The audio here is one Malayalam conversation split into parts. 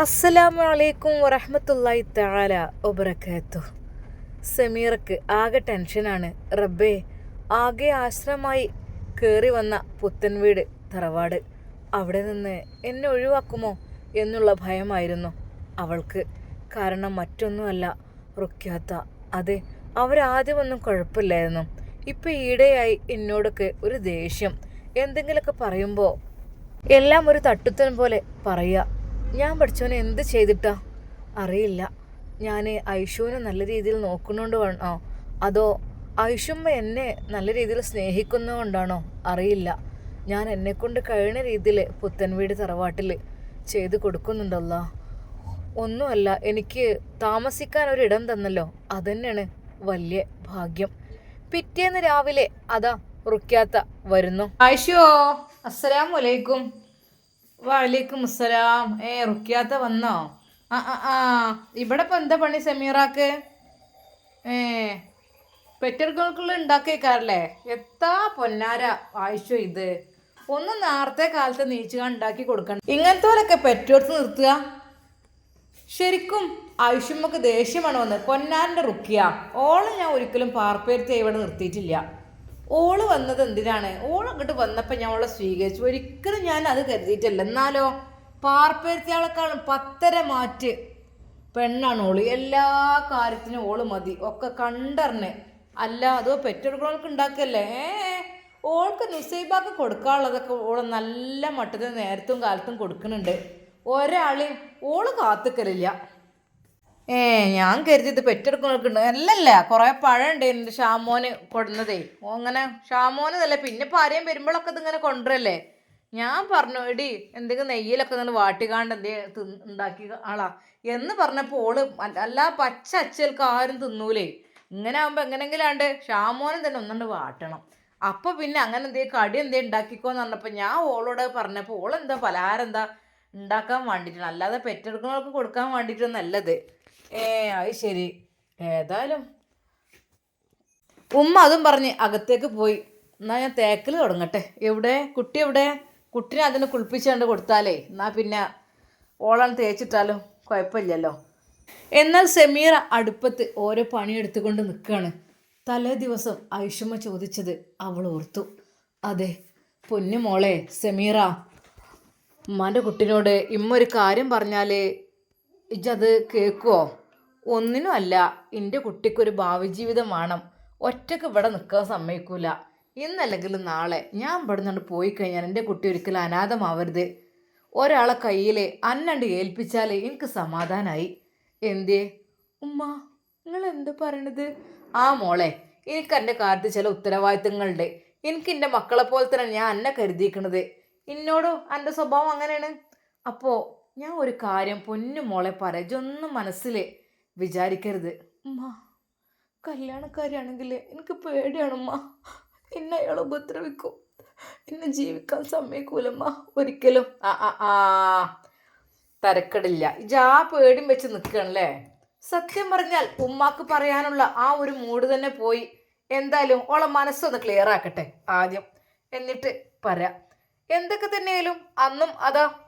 അസ്സലാമു അലൈക്കും വറഹ്മത്തുള്ളാഹി തആല വബറകാത്തു. സമീറക്ക് ആകെ ടെൻഷനാണ്. റബ്ബേ ആകെ ആശ്രമമായി കയറി വന്ന പുത്തൻ വീട് തറവാട് അവിടെ നിന്ന് എന്നെ ഒഴിവാക്കുമോ എന്നുള്ള ഭയമായിരുന്നു അവൾക്ക്. കാരണം മറ്റൊന്നുമല്ല റുക്യാത്ത അതെ അവരാദ്യമൊന്നും കുഴപ്പമില്ലായിരുന്നു. ഇപ്പം ഈടെയായി എന്നോടൊക്കെ ഒരു ദേഷ്യം. എന്തെങ്കിലുമൊക്കെ പറയുമ്പോൾ എല്ലാം ഒരു തട്ടുത്തൻ പോലെ പറയുക. ഞാൻ പഠിച്ചവനെ എന്ത് ചെയ്തിട്ടാ? അറിയില്ല. ഞാൻ ഐഷുവിനെ നല്ല രീതിയിൽ നോക്കുന്നുണ്ട് വേണോ അതോ ഐഷുമ്മ എന്നെ നല്ല രീതിയിൽ സ്നേഹിക്കുന്നതുകൊണ്ടാണോ അറിയില്ല. ഞാൻ എന്നെക്കൊണ്ട് കഴിയുന്ന രീതിയിൽ പുത്തൻ വീട് തറവാട്ടിൽ ചെയ്ത് കൊടുക്കുന്നുണ്ടല്ലോ. ഒന്നുമല്ല എനിക്ക് താമസിക്കാൻ ഒരിടം തന്നല്ലോ. അതന്നെയാണ് വലിയ ഭാഗ്യം. പിറ്റേന്ന് രാവിലെ അതാ റുക്കാത്ത വരുന്നു. ആയിഷോ അസ്സലാമു അലൈക്കും. വലൈക്കും അസ്സലാം. ഏ റുക്കിയാത്ത വന്നോ? ആ ആ ആ. ഇവിടെ ഇപ്പം എന്താ പണി സമീറാക്ക്? ഏ പെറ്റർക്കുള്ള ഉണ്ടാക്കിയേക്കാറല്ലേ എത്താ പൊന്നാര ആയിഷോ ഇത്. ഒന്ന് നേരത്തെ കാലത്ത് നീച്ചുക ഉണ്ടാക്കി കൊടുക്കണം. ഇങ്ങനത്തെ പോലൊക്കെ പെറ്റോർത്ത് നിർത്തുക. ശരിക്കും ആയുഷ്യമ്മക്ക് ദേഷ്യമാണ് വന്നത്. പൊന്നാരന്റെ റുക്കിയ ഓളെ ഞാൻ ഒരിക്കലും പാർപ്പേരത്തെ ഇവിടെ നിർത്തിയിട്ടില്ല. ഓൾ വന്നത് എന്തിനാണ്? ഓൾ അങ്ങോട്ട് വന്നപ്പോൾ ഞാൻ ഓളെ സ്വീകരിച്ചു. ഒരിക്കലും ഞാൻ അത് കരുതിയിട്ടില്ല. എന്നാലോ പാർപ്പേരത്തിയാളെക്കാളും പത്തര മാറ്റ് പെണ്ണാണ് ഓൾ. എല്ലാ കാര്യത്തിനും ഓൾ മതി. ഒക്കെ കണ്ടറിഞ്ഞ്. അല്ല അതോ പെറ്റെടുക്കണവർക്ക് ഉണ്ടാക്കല്ലേ? ഓൾക്ക് നുസൈബാക്ക് കൊടുക്കാനുള്ളതൊക്കെ ഓൾ നല്ല മട്ടത്തിൽ നേരത്തും കാലത്തും കൊടുക്കുന്നുണ്ട്. ഒരാളെയും ഓൾ കാത്തുക്കലില്ല. ഏ ഞാൻ കരുതിയത് പെറ്റെടുക്കുന്നവർക്കുണ്ട് അല്ലല്ല കുറേ പഴം ഉണ്ട് എന്റെ ഷാമോന് കൊടുന്നതേ ഓ അങ്ങനെ ഷാമോന് അല്ല പിന്നെ ഇപ്പം ആരെയും വരുമ്പോഴൊക്കെ ഇതിങ്ങനെ കൊണ്ടുവരല്ലേ? ഞാൻ പറഞ്ഞു എടി എന്തെങ്കിലും നെയ്യിലൊക്കെ ഇങ്ങനെ വാട്ടിക്കാണ്ട് എന്തേ ഉണ്ടാക്കി ആളാ. എന്ന് പറഞ്ഞപ്പോൾ ഓൾ അല്ല- അല്ല പച്ച അച്ചൽക്ക് ആരും തിന്നൂലേ. ഇങ്ങനെ ആകുമ്പോൾ എങ്ങനെങ്കിലാണ്ട് ഷാമോനും തന്നെ ഒന്നുകൊണ്ട് വാട്ടണം. അപ്പോൾ പിന്നെ അങ്ങനെ എന്തേ കടി എന്തേ ഉണ്ടാക്കിക്കോന്ന് പറഞ്ഞപ്പോൾ ഞാൻ ഓളോട് പറഞ്ഞപ്പോൾ ഓളെന്താ പലഹാരം എന്താ ഉണ്ടാക്കാൻ വേണ്ടിയിട്ടാണ് അല്ലാതെ പെറ്റെടുക്കുന്നവർക്ക് കൊടുക്കാൻ വേണ്ടിയിട്ടൊന്നല്ലത് ഏ അത് ശരി. ഏതായാലും ഉമ്മ അതും പറഞ്ഞ് അകത്തേക്ക് പോയി. എന്നാൽ ഞാൻ തേക്കൽ തുടങ്ങട്ടെ. എവിടെ? കുട്ടി എവിടെ? കുട്ടിനെ അതിനെ കുളിപ്പിച്ചുകൊണ്ട് കൊടുത്താലേ. എന്നാൽ പിന്നെ ഓളാൻ തേച്ചിട്ടാലും കുഴപ്പമില്ലല്ലോ. എന്നാൽ സെമീർ അടുപ്പത്ത് ഓരോ പണിയെടുത്തുകൊണ്ട് നിൽക്കുകയാണ് തലേ ദിവസം ഐഷമ്മ ചോദിച്ചത് അവൾ ഓർത്തു. അതെ പൊന്നു മോളെ സെമീറ. ഉമ്മാന്റെ കുട്ടിനോട് ഇമ്മ ഒരു കാര്യം പറഞ്ഞാൽ ഇജ്ജത് കേൾക്കുമോ ഒന്നിനും അല്ല എന്റെ കുട്ടിക്കൊരു ഭാവി ജീവിതം വേണം. ഒറ്റയ്ക്ക് ഇവിടെ നിൽക്കാൻ സമ്മതിക്കൂല. ഇന്നല്ലെങ്കിൽ നാളെ ഞാൻ ഇവിടെ നിന്ന് പോയി കഴിഞ്ഞാൽ എന്റെ കുട്ടി ഒരിക്കലും അനാഥമാവരുത്. ഒരാളെ കയ്യിൽ അന്നണ്ട് ഏൽപ്പിച്ചാൽ എനിക്ക് സമാധാനമായി എന്തേ ഉമ്മ നിങ്ങൾ എന്താ പറയണത്? ആ മോളെ എനിക്ക് എന്റെ കാര്യത്തിൽ ചില ഉത്തരവാദിത്തങ്ങളുണ്ട്. എനിക്ക് എന്റെ മക്കളെ പോലെ തന്നെ ഞാൻ അന്നെ കരുതിയിക്കണത് എന്നോടോ എന്റെ സ്വഭാവം അങ്ങനെയാണ്. അപ്പോൾ ഞാൻ ഒരു കാര്യം പൊന്നു മോളെ പറയാം ഇതൊന്നും മനസ്സിൽ വിചാരിക്കരുത്. ഉമ്മ കല്യാണക്കാരിയാണെങ്കിൽ എനിക്ക് പേടിയാണ് ഉമ്മ. എന്നെ അയാൾ ഉപദ്രവിക്കും. എന്നെ ജീവിക്കാൻ സമ്മതിക്കൂലമ്മ ഒരിക്കലും. ആ ആ ആ. തരക്കടില്ല. ഇജാ പേടിയും വെച്ച് നിൽക്കണല്ലേ സത്യം പറഞ്ഞാൽ ഉമ്മാക്ക് പറയാനുള്ള ആ ഒരു മൂഡ് തന്നെ പോയി. എന്തായാലും ഓളെ മനസ്സൊന്ന് ക്ലിയർ ആക്കട്ടെ ആദ്യം. എന്നിട്ട് പറയാം. എന്തൊക്കെ തന്നെയായാലും അന്നും അതാ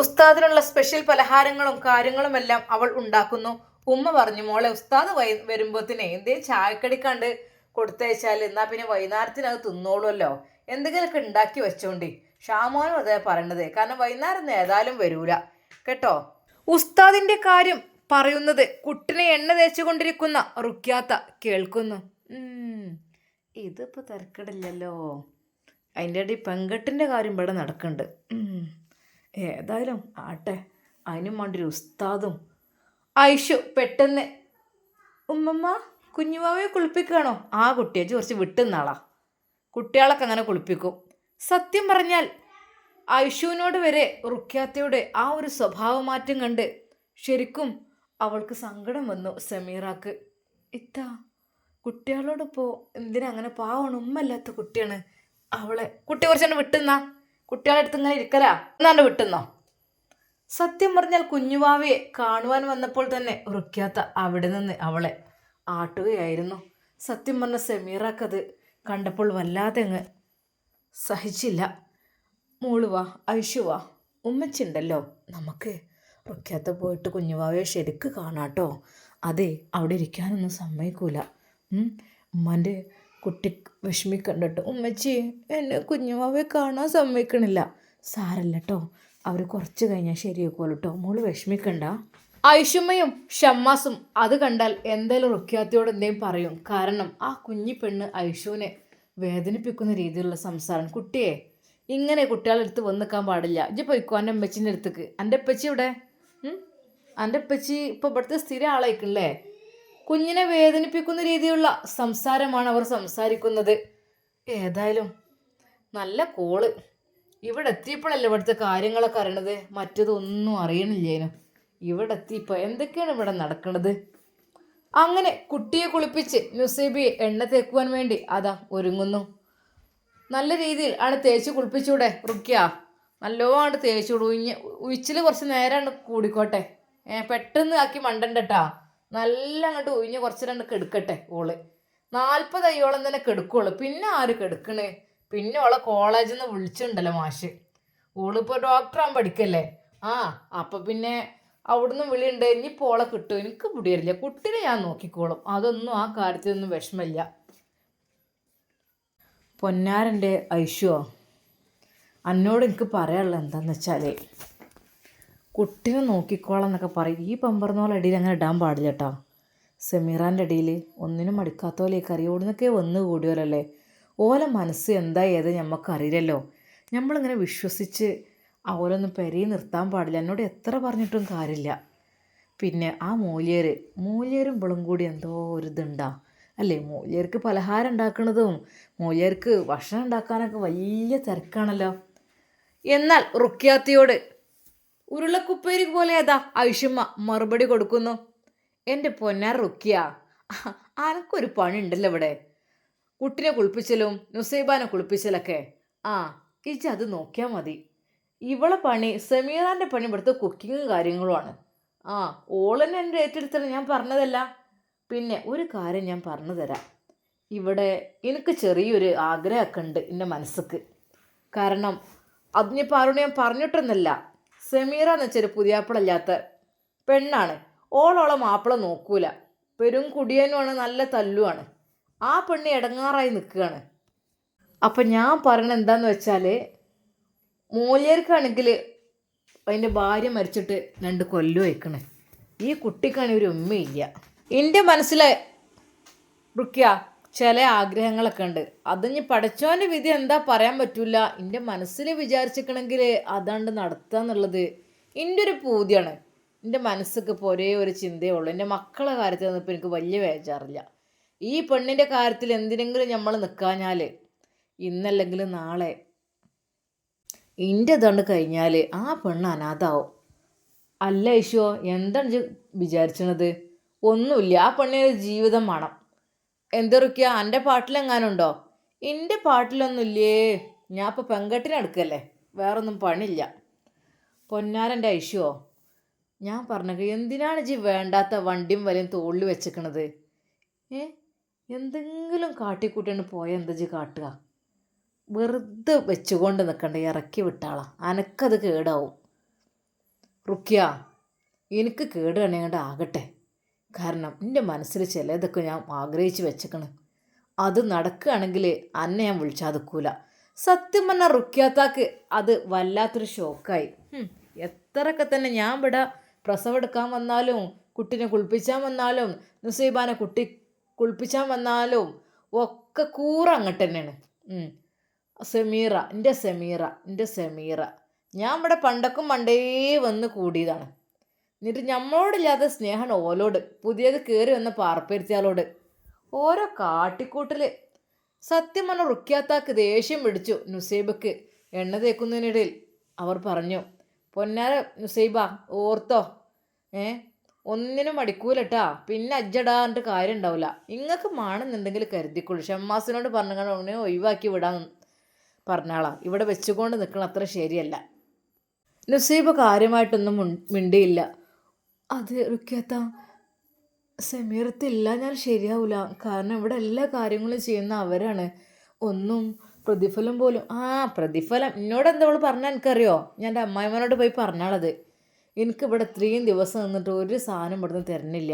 ഉസ്താദിനുള്ള സ്പെഷ്യൽ പലഹാരങ്ങളും കാര്യങ്ങളും എല്ലാം അവൾ ഉണ്ടാക്കുന്നു. ഉമ്മ പറഞ്ഞു മോളെ ഉസ്താദ് വൈ വരുമ്പോത്തിന് എന്തേ ചായക്കടിക്കാണ്ട് കൊടുത്തയച്ചാൽ എന്നാൽ പിന്നെ വൈകുന്നേരത്തിന് അത് തിന്നോളുമല്ലോ എന്തെങ്കിലുമൊക്കെ ഉണ്ടാക്കി വെച്ചോണ്ടി. ഷാമോനും അതേ പറയണത്. കാരണം വൈകുന്നേരം ഏതായാലും വരൂല. കേട്ടോ? ഉസ്താദിന്റെ കാര്യം പറയുന്നത് കുട്ടിനെ എണ്ണ തേച്ചുകൊണ്ടിരിക്കുന്ന റുക്യാത്ത കേൾക്കുന്നു. ഇതിപ്പോൾ ഇതിപ്പോ തിരക്കിടില്ലല്ലോ. അതിന്റെ ഇടയിൽ പെങ്കട്ടിന്റെ കാര്യം ഇവിടെ നടക്കുന്നുണ്ട്. ഏതായാലും ആട്ടെ അതിനും വേണ്ടൊരു ഉസ്താദും. ഐഷു പെട്ടെന്ന്. ഉമ്മമ്മ കുഞ്ഞുമാവയെ കുളിപ്പിക്കുകയാണോ? ആ കുട്ടിയെ കുറച്ച് വിട്ടുന്നാളാ. കുട്ടികളൊക്കെ അങ്ങനെ കുളിപ്പിക്കും. സത്യം പറഞ്ഞാൽ ഐഷുവിനോട് വരെ റുഖ്യാത്തയുടെ ആ ഒരു സ്വഭാവമാറ്റം കണ്ട് ശരിക്കും അവൾക്ക് സങ്കടം വന്നു സമീറാക്ക്. ഇത്താ കുട്ടികളോടൊപ്പോൾ എന്തിനാ അങ്ങനെ പാവണം ഉമ്മല്ലാത്ത കുട്ടിയാണ് അവളെ. കുട്ടി കുറച്ചെണ്ണം വിട്ടുന്നാ. കുട്ടികളെ അടുത്ത് ഇങ്ങനെ ഇരിക്കലാ എന്നാണ്ട് വിട്ടുന്നോ? സത്യം പറഞ്ഞാൽ കുഞ്ഞുവാവയെ കാണുവാൻ വന്നപ്പോൾ തന്നെ റുക്യാത്ത അവിടെ നിന്ന് അവളെ ആട്ടുകയായിരുന്നു. സത്യം പറഞ്ഞ സെമീറാക്കത് കണ്ടപ്പോൾ വല്ലാതെ അങ്ങ് സഹിച്ചില്ല. മോൾ വാ ഉമ്മച്ചുണ്ടല്ലോ. നമുക്ക് റുക്കാത്ത പോയിട്ട് കുഞ്ഞുവാവയെ ശരിക്ക് കാണാട്ടോ. അതെ അവിടെ ഇരിക്കാനൊന്നും സമ്മതിക്കൂല. ഉമ്മാന്റെ കുട്ടി വിഷമിക്കണ്ടട്ടോ. ഉമ്മച്ചി എന്നെ കുഞ്ഞുമാവെ കാണാൻ സമ്മതിക്കണില്ല. സാരല്ല കേട്ടോ അവർ കുറച്ച് കഴിഞ്ഞാൽ ശരിയാക്കുമല്ലോ കേട്ടോ മോൾ വിഷമിക്കണ്ട. ഐഷുമ്മയും ഷമ്മാസും അത് കണ്ടാൽ എന്തായാലും റുഖ്യാത്തിയോട് എന്തെങ്കിലും പറയും. കാരണം ആ കുഞ്ഞി പെണ്ണ് ഐഷുവിനെ വേദനിപ്പിക്കുന്ന രീതിയിലുള്ള സംസാരം. കുട്ടിയെ ഇങ്ങനെ കുട്ടികളുടെ അടുത്ത് വന്ന് നിൽക്കാൻ പാടില്ല. ഇജ്ജ് പോയിക്കോ എന്റെ അമ്മച്ചിന്റെ അടുത്തേക്ക്. എന്റെ അപ്പച്ചി ഇവിടെ? എന്റെ അപ്പച്ചി ഇപ്പോൾ ഇവിടുത്തെ സ്ഥിരം ആളായിക്കണല്ലേ കുഞ്ഞിനെ വേദനിപ്പിക്കുന്ന രീതിയിലുള്ള സംസാരമാണ് അവർ സംസാരിക്കുന്നത് ഏതായാലും നല്ല കോൾ ഇവിടെ എത്തിയപ്പോഴല്ലേ ഇവിടുത്തെ കാര്യങ്ങളൊക്കെ അറിയണത് മറ്റതൊന്നും അറിയണില്ലേനു ഇവിടെ എത്തിയപ്പോൾ എന്തൊക്കെയാണ് ഇവിടെ നടക്കുന്നത് അങ്ങനെ കുട്ടിയെ കുളിപ്പിച്ച് നുസൈബിയെ എണ്ണ തേക്കുവാൻ വേണ്ടി അതാ ഒരുങ്ങുന്നു നല്ല രീതിയിൽ ആണ് തേച്ച് കുളിപ്പിച്ചൂടെ റുക്കിയ നല്ലോണം തേച്ചുവിടും ഉഴിഞ്ഞ് ഉഴിച്ചിൽ കുറച്ച് നേരമാണ് കൂടിക്കോട്ടെ പെട്ടെന്ന് ആക്കി മണ്ടണ്ടട്ടാ നല്ല അങ്ങോട്ട് ഒഴിഞ്ഞ് കുറച്ച് രണ്ട് കെടുക്കട്ടെ ഓൾ. നാൽപ്പത് അയ്യോളം തന്നെ കെടുക്കുള്ളൂ. പിന്നെ ആര് കെടുക്കണേ? പിന്നെ ഓളെ കോളേജിൽ നിന്ന് വിളിച്ചിട്ടുണ്ടല്ലോ മാഷ്. ഓളിപ്പോൾ ഡോക്ടറാകാൻ പഠിക്കല്ലേ? ആ അപ്പം പിന്നെ അവിടുന്ന് വിളിയുണ്ട് ഇനിയിപ്പോൾ ഓളെ കിട്ടും? എനിക്ക് പിടിയറില്ല കുട്ടീനെ ഞാൻ നോക്കിക്കോളും. അതൊന്നും ആ കാര്യത്തിലൊന്നും വിഷമമില്ല പൊന്നാരന്റെ ഐഷുവോ അന്നോട് എനിക്ക് പറയാനുള്ളത് എന്താണെന്ന് വെച്ചാൽ കുട്ടീനെ നോക്കിക്കോളാം എന്നൊക്കെ പറയും. ഈ പമ്പർന്നോളെ അടിയിൽ അങ്ങനെ ഇടാൻ പാടില്ല കേട്ടോ സെമീറാന്റെ അടിയിൽ ഒന്നിനും മടുക്കാത്ത പോലെ കറി ഓടുന്നൊക്കെ വന്ന് കൂടിയോലല്ലേ ഓല മനസ്സ് എന്താ ഏത് ഞമ്മക്കറിയില്ലല്ലോ. നമ്മളിങ്ങനെ വിശ്വസിച്ച് ഓലൊന്നും പെരയിൽ നിർത്താൻ പാടില്ല. എന്നോട് എത്ര പറഞ്ഞിട്ടും കാര്യമില്ല. പിന്നെ ആ മൂല്യർ മൂല്യരും ഇവളും കൂടി എന്തോ ഒരു ഇതുണ്ടാ. അല്ലേ? മൂല്യർക്ക് പലഹാരം ഉണ്ടാക്കുന്നതും മൂല്യർക്ക് ഭക്ഷണം ഉണ്ടാക്കാനൊക്കെ വലിയ തിരക്കാണല്ലോ. എന്നാൽ റുക്കിയാത്തിയോട് ഉരുളക്കുപ്പേരി പോലെ അതാ ഐഷമ്മ മറുപടി കൊടുക്കുന്നു. എന്റെ പൊന്നാർ റുക്കിയ അനക്കൊരു പണി ഉണ്ടല്ലോ ഇവിടെ. കുട്ടിനെ കുളിപ്പിച്ചലും നുസൈബാനെ കുളിപ്പിച്ചലൊക്കെ. ആ ഇജ്ജ് അത് നോക്കിയാൽ മതി. ഇവളെ പണി സമീറാന്റെ പണി ഇവിടുത്തെ കുക്കിങ്ങും കാര്യങ്ങളുമാണ്. ആ ഓളന്നെ എന്റെ ഏറ്റെടുത്തത് ഞാൻ പറഞ്ഞതല്ല. പിന്നെ ഒരു കാര്യം ഞാൻ പറഞ്ഞു തരാം. ഇവിടെ എനിക്ക് ചെറിയൊരു ആഗ്രഹമൊക്കെ ഉണ്ട് എന്റെ മനസ്സിക്ക്. കാരണം അതിനിപ്പോൾ ആരോട് ഞാൻ പറഞ്ഞിട്ടൊന്നുമല്ല. സെമീറ എന്ന് വെച്ചൊരു പുതിയാപ്പിളല്ലാത്ത പെണ്ണാണ്. ഓളോളം മാപ്പിള നോക്കൂല. പെരും കുടിയനുമാണ് നല്ല തല്ലുമാണ് ആ പെണ്ണ് ഇടങ്ങാറായി നിൽക്കുകയാണ് അപ്പം ഞാൻ പറയണത് എന്താന്ന് വെച്ചാൽ മൂല്യർക്കാണെങ്കിൽ അതിന്റെ ഭാര്യ മരിച്ചിട്ട് രണ്ട് കൊല്ലം വയ്ക്കണേ ഈ കുട്ടിക്കാണെങ്കിൽ ഒരു ഉമ്മയില്ല. എന്റെ മനസ്സിലെ റുക്യ ചില ആഗ്രഹങ്ങളൊക്കെ ഉണ്ട്. അത് ഇനി പഠിച്ചോന്റെ വിധി എന്താ പറയാൻ പറ്റില്ല എന്റെ മനസ്സിൽ വിചാരിച്ചിക്കണമെങ്കിൽ അതാണ്ട് നടത്തുക എന്നുള്ളത് എന്റെ ഒരു പൂതിയാണ്. എന്റെ മനസ്സൊക്കെ ഇപ്പോൾ ഒരേ ഒരു ചിന്തയേ ഉള്ളൂ. എന്റെ മക്കളെ കാര്യത്തിൽ നിന്നിപ്പോൾ എനിക്ക് വലിയ വേജാറില്ല. ഈ പെണ്ണിന്റെ കാര്യത്തിൽ എന്തിനെങ്കിലും നമ്മൾ നിൽക്കാഞ്ഞാൽ ഇന്നല്ലെങ്കിൽ നാളെ എന്റെ ഇതുകൊണ്ട് കഴിഞ്ഞാൽ ആ പെണ്ണ് അനാഥാവും. അല്ല ഈശോ എന്താണ് വിചാരിച്ചത് ഒന്നുമില്ല. ആ പെണ്ണിന് ഒരു ജീവിതം വേണം. എന്തൊരുക്കിയ എന്റെ പാട്ടിലെങ്ങാനുണ്ടോ? എന്റെ പാട്ടിലൊന്നുമില്ലേ ഞാൻ ഇപ്പോൾ പെങ്കട്ടിനെ അടുക്കല്ലേ വേറൊന്നും പണിയില്ല പൊന്നാരന്റെ ഐശുവോ? ഞാൻ പറഞ്ഞത് എന്തിനാണ് ജി വേണ്ടാത്ത വണ്ടിയും വലയും തോളിൽ വെച്ചിക്കണത്? ഏ? എന്തെങ്കിലും കാട്ടിക്കൂട്ടിയാണ് പോയ എന്താ ജി കാട്ടുക? വെറുതെ വെച്ചുകൊണ്ട് നിൽക്കണ്ട ഇറക്കി വിട്ടാളാ. അനക്കത് കേടാവും. റുക്കിയ എനിക്ക് കേടുകണിങ്ങോട്ട് ആകട്ടെ. കാരണം എന്റെ മനസ്സിൽ ചിലതൊക്കെ ഞാൻ ആഗ്രഹിച്ച് വെച്ചേക്കണ്. അത് നടക്കുകയാണെങ്കിൽ അന്നെ ഞാൻ വിളിച്ചാതിക്കൂല. സത്യം പറഞ്ഞാൽ റുക്കിയാത്താക്ക് അത് വല്ലാത്തൊരു ഷോക്കായി. എത്രയൊക്കെ തന്നെ ഞാൻ ഇവിടെ പ്രസവം എടുക്കാൻ വന്നാലും കുട്ടീനെ കുളിപ്പിച്ചാൻ വന്നാലും നുസൈബാനെ കുട്ടി കുളിപ്പിച്ചാൻ വന്നാലും ഒക്കെ കൂറ അങ്ങോട്ട് തന്നെയാണ്. സെമീറ എന്റെ സെമീറ എന്റെ സെമീറ. ഞാൻ ഇവിടെ പണ്ടൊക്കെ മണ്ടേ വന്ന് കൂടിയതാണ്. എന്നിട്ട് നമ്മളോടില്ലാത്ത സ്നേഹമാണ് ഓലോട് പുതിയത് കയറി വന്ന പാർപ്പരുത്തിയാളോട് ഓരോ കാട്ടിക്കൂട്ടൽ സത്യം പറഞ്ഞ റുക്കിയാത്താക്ക് ദേഷ്യം പിടിച്ചു നുസൈബക്ക്. എണ്ണ തേക്കുന്നതിനിടയിൽ അവർ പറഞ്ഞു പൊന്നാര നുസൈബ ഓർത്തോ? ഏ? ഒന്നിനും മടിക്കൂലട്ടാ. പിന്നെ അജ്ജടാണ്ട് കാര്യം ഉണ്ടാവില്ല ഇങ്ങക്ക് മാണെന്നുണ്ടെങ്കിൽ കരുതിക്കൊള്ളു. ഷമ്മാസിനോട് പറഞ്ഞു ഉടനെ ഒഴിവാക്കി വിടാൻ പറഞ്ഞാളാ. ഇവിടെ വെച്ചുകൊണ്ട് നിൽക്കണം അത്ര ശരിയല്ല. നുസൈബ് കാര്യമായിട്ടൊന്നും മിണ്ടിയില്ല. അത് റുക്കിയത്ത സമീറത്തില്ല ഞാൻ ശരിയാവില്ല കാരണം ഇവിടെ എല്ലാ കാര്യങ്ങളും ചെയ്യുന്ന അവരാണ്. ഒന്നും പ്രതിഫലം പോലും ആ പ്രതിഫലം എന്നോട് എന്താ അവൾ പറഞ്ഞാൽ എനിക്കറിയോ? ഞാൻ എന്റെ അമ്മായിമാനോട് പോയി പറഞ്ഞാളത്. എനിക്കിവിടെ ഇത്രയും ദിവസം നിന്നിട്ട് ഒരു സാധനം ഇവിടുന്ന് തരണില്ല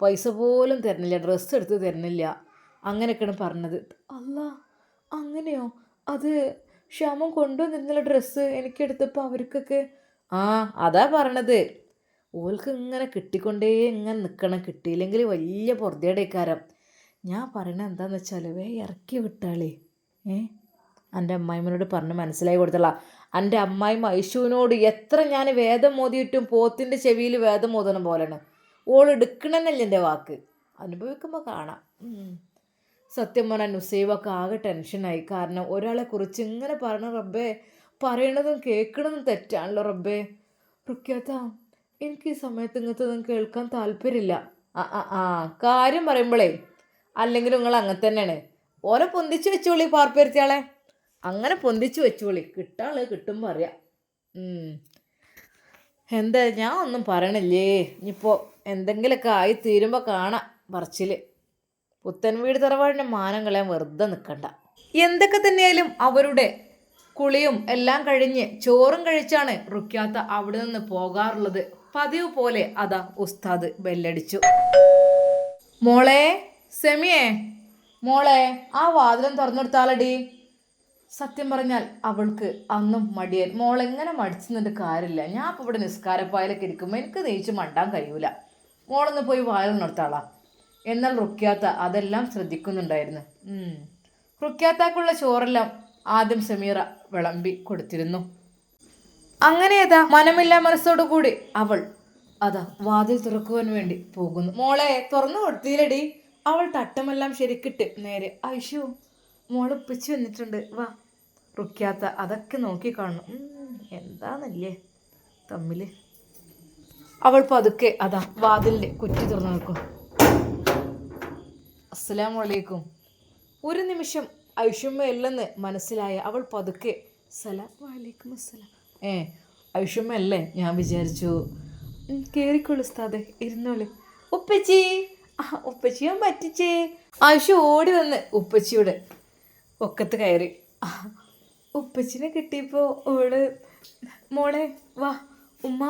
പൈസ പോലും തരണില്ല ഡ്രസ്സ് എടുത്ത് തരണില്ല അങ്ങനെയൊക്കെയാണ് പറഞ്ഞത്. അല്ല അങ്ങനെയോ? അത് ക്ഷമം കൊണ്ടുവന്നിരുന്നില്ല ഡ്രസ്സ് എനിക്കെടുത്തപ്പോൾ അവർക്കൊക്കെ ആ അതാ പറഞ്ഞത്. ഓൾക്ക് ഇങ്ങനെ കിട്ടിക്കൊണ്ടേ ഇങ്ങനെ നിൽക്കണം കിട്ടിയില്ലെങ്കിൽ വലിയ പൊറുതേടേക്കാരം ഞാൻ പറയണത് എന്താണെന്ന് വെച്ചാൽ വേ ഇറക്കി വിട്ടാളേ. ഏ? എന്റെ അമ്മായിമ്മനോട് പറഞ്ഞ് മനസ്സിലായി കൊടുത്തല്ല എന്റെ അമ്മായിമ്മ ഐശുവിനോട് എത്ര ഞാൻ വേദം മോതിയിട്ടും പോത്തിന്റെ ചെവിയിൽ വേദം മോതണം പോലെയാണ്. ഓൾ എടുക്കണമെന്നല്ല എന്റെ വാക്ക്. അനുഭവിക്കുമ്പോൾ കാണാം. സത്യം പറഞ്ഞാൽ നുസൈബൊക്കെ ആകെ ടെൻഷനായി. കാരണം ഒരാളെ കുറിച്ച് ഇങ്ങനെ പറഞ്ഞ റബ്ബേ പറയണതും കേൾക്കണതും തെറ്റാണല്ലോ റബ്ബേ. റുക്യാത്ത എനിക്ക് ഈ സമയത്ത് ഇങ്ങനത്തൊന്നും കേൾക്കാൻ താല്പര്യമില്ല. ആ ആ ആ കാര്യം പറയുമ്പോഴേ അല്ലെങ്കിൽ നിങ്ങൾ അങ്ങനെ തന്നെയാണ്. ഓരോ പൊന്തിച്ച് വെച്ചോളി പാർപ്പരുത്തിയാളെ. അങ്ങനെ പൊന്തിച്ച് വെച്ചോളി. കിട്ടാൾ കിട്ടുമ്പോൾ അറിയാം. എന്താ ഞാൻ ഒന്നും പറയണില്ലേ? ഇനിയിപ്പോൾ എന്തെങ്കിലുമൊക്കെ ആയി തീരുമ്പോൾ കാണാം പറച്ചിൽ പുത്തൻ വീട് തറവാടിന്റെ മാനം കളയാൻ വെറുതെ നിൽക്കണ്ട എന്തൊക്കെ തന്നെയായാലും അവരുടെ കുളിയും എല്ലാം കഴിഞ്ഞ് ചോറും കഴിച്ചാണ് റുക്യാത്ത അവിടെ നിന്ന് പോകാറുള്ളത്. പതിവ് പോലെ അതാ ഉസ്താദ് ബെല്ലടിച്ചു. മോളെ സെമിയേ മോളെ ആ വാതിലും തുറന്നെടുത്താലടി. സത്യം പറഞ്ഞാൽ അവൾക്ക് അന്നും മടിയൻ മോളെങ്ങനെ മടിച്ചു നിന്നിട്ട് കാര്യമില്ല. ഞാൻ ഇപ്പോൾ ഇവിടെ നിസ്കാരപ്പായലൊക്കെ ഇരിക്കുമ്പോൾ എനിക്ക് നെയ്ച്ച് മണ്ടാൻ കഴിയൂല. മോളൊന്ന് പോയി വാതിൽ നിർത്താളാ എന്നാൽ റുക്യാത്ത അതെല്ലാം ശ്രദ്ധിക്കുന്നുണ്ടായിരുന്നു. റുക്യാത്താക്കുള്ള ചോറെല്ലാം ആദ്യം സമീറ വിളമ്പി കൊടുത്തിരുന്നു. അങ്ങനെ ഏതാ? മനമില്ലാ മനസ്സോടു കൂടി അവൾ അതാ വാതിൽ തുറക്കുവാൻ വേണ്ടി പോകുന്നു. മോളെ തുറന്നു കൊടുത്തില്ലടി. അവൾ തട്ടമെല്ലാം ശരിക്കിട്ട് നേരെ ഐഷു മോൾ പിച്ചു വന്നിട്ടുണ്ട്. വാ. റുക്യാത്ത അതൊക്കെ നോക്കി ഉം, എന്താന്നല്ലേ തമ്മിൽ. അവൾ പതുക്കെ അതാ വാതിലിന്റെ കുറ്റി തുറന്നു നോക്കും അസ്സലാമു അലൈക്കും. ഒരു നിമിഷം ഐഷുമ്മയല്ലെന്ന് മനസ്സിലായ അവൾ പതുക്കെ സലാം വലൈക്കും അസ്സലാം. ഏ ഐഷുമ്മയല്ലേ? ഞാൻ വിചാരിച്ചു കയറിക്കോളൂ ഉസ്താദ് ഇരുന്നോളൂ. ഉപ്പച്ചി! ആ ഞാൻ പറ്റിച്ചേ. ഐഷു ഓടി വന്ന് ഉപ്പച്ചിയുടെ ഒക്കത്ത് കയറി. ഉപ്പച്ചിനെ കിട്ടിയപ്പോൾ ഓൾ മോളെ വാ ഉമ്മ.